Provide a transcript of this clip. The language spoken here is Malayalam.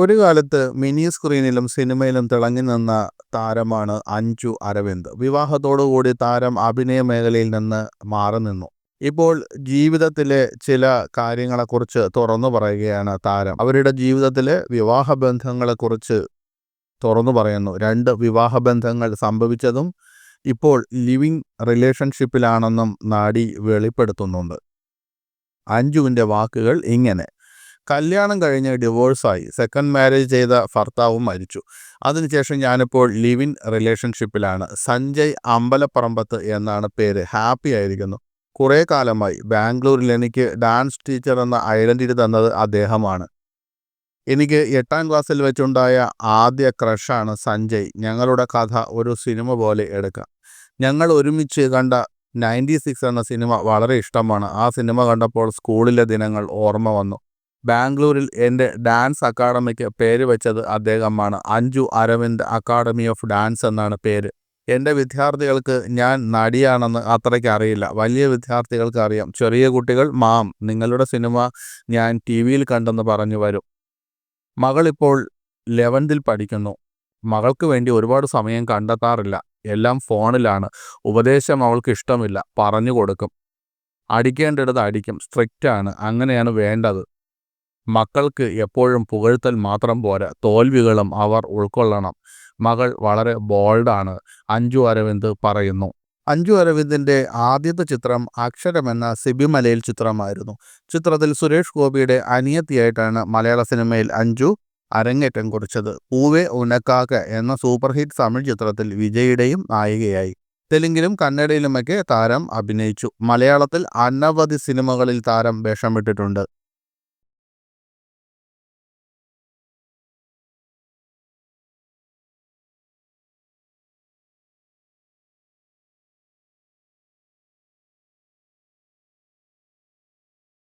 ഒരു കാലത്ത് മിനി സ്ക്രീനിലും സിനിമയിലും തിളങ്ങി നിന്ന താരമാണ് അഞ്ജു അരവിന്ദ്. വിവാഹത്തോടുകൂടി താരം അഭിനയ മേഖലയിൽ നിന്ന് മാറി നിന്നു. ഇപ്പോൾ ജീവിതത്തിലെ ചില കാര്യങ്ങളെക്കുറിച്ച് തുറന്നു പറയുകയാണ് താരം. അവരുടെ ജീവിതത്തിലെ വിവാഹ ബന്ധങ്ങളെക്കുറിച്ച് തുറന്നു പറയുന്നു. രണ്ട് വിവാഹ ബന്ധങ്ങൾ സംഭവിച്ചതും ഇപ്പോൾ ലിവിങ് റിലേഷൻഷിപ്പിലാണെന്നും നാടി വെളിപ്പെടുത്തുന്നുണ്ട്. അഞ്ജുവിന്റെ വാക്കുകൾ ഇങ്ങനെ. കല്യാണം കഴിഞ്ഞ് ഡിവോഴ്സായി സെക്കൻഡ് മാരേജ് ചെയ്ത ഭർത്താവും മരിച്ചു. അതിനുശേഷം ഞാനിപ്പോൾ ഇൻ റിലേഷൻഷിപ്പിലാണ് സഞ്ജയ് അമ്പലപ്പറമ്പത്ത് എന്നാണ് പേര്. ഹാപ്പി ആയിരിക്കുന്നു. കുറേ കാലമായി ബാംഗ്ലൂരിൽ എനിക്ക് ഡാൻസ് ടീച്ചർ എന്ന ഐഡന്റിറ്റി തന്നത് അദ്ദേഹമാണ്. എനിക്ക് എട്ടാം ക്ലാസ്സിൽ വെച്ചുണ്ടായ ആദ്യ ക്രഷാണ് സഞ്ജയ്. ഞങ്ങളുടെ കഥ ഒരു സിനിമ പോലെ എടുക്കാം. ഞങ്ങൾ ഒരുമിച്ച് കണ്ട നയന്റി സിക്സ് എന്ന സിനിമ വളരെ ഇഷ്ടമാണ്. ആ സിനിമ കണ്ടപ്പോൾ സ്കൂളിലെ ദിനങ്ങൾ ഓർമ്മ വന്നു. ബാംഗ്ലൂരിൽ എന്റെ ഡാൻസ് അക്കാഡമിക്ക് പേര് വെച്ചത് അദ്ദേഹമാണ്. Anju Aravind academy of dance എന്നാണ് പേര്. എന്റെ വിദ്യാർത്ഥികൾക്ക് ഞാൻ നടിയാണെന്ന് അത്രയ്ക്ക് അറിയില്ല. വലിയ വിദ്യാർത്ഥികൾക്ക് അറിയാം. ചെറിയ കുട്ടികൾ മാം നിങ്ങളുടെ സിനിമ ഞാൻ ടി വിയിൽ കണ്ടെന്ന് പറഞ്ഞു വരും. മകളിപ്പോൾ ലെവൻതിൽ പഠിക്കുന്നു. മകൾക്ക് വേണ്ടി ഒരുപാട് സമയം കണ്ടെത്താറില്ല. എല്ലാം ഫോണിലാണ്. ഉപദേശം അവൾക്ക് ഇഷ്ടമില്ല. പറഞ്ഞു കൊടുക്കും. അടിക്കേണ്ടിടത്ത് അടിക്കും. സ്ട്രിക്റ്റാണ്. അങ്ങനെയാണ് വേണ്ടത്. മക്കൾക്ക് എപ്പോഴും പുകഴ്ത്തൽ മാത്രം പോരാ. തോൽവികളും അവർ ഉൾക്കൊള്ളണം. മകൾ വളരെ ബോൾഡാണ് അഞ്ജു അരവിന്ദ് പറയുന്നു. അഞ്ജു അരവിന്ദിന്റെ ആദ്യത്തെ ചിത്രം അക്ഷരം എന്ന സിബിമലയിൽ ചിത്രമായിരുന്നു. ചിത്രത്തിൽ സുരേഷ് ഗോപിയുടെ അനിയത്തിയായിട്ടാണ് മലയാള സിനിമയിൽ അഞ്ജു അരങ്ങേറ്റം കുറിച്ചത്. പൂവെ ഉനക്കാക്ക എന്ന സൂപ്പർ ഹിറ്റ് തമിഴ് ചിത്രത്തിൽ വിജയുടെയും നായികയായി. തെലുങ്കിലും കന്നഡയിലുമൊക്കെ താരം അഭിനയിച്ചു. മലയാളത്തിൽ അനവധി സിനിമകളിൽ താരം വേഷമിട്ടിട്ടുണ്ട്.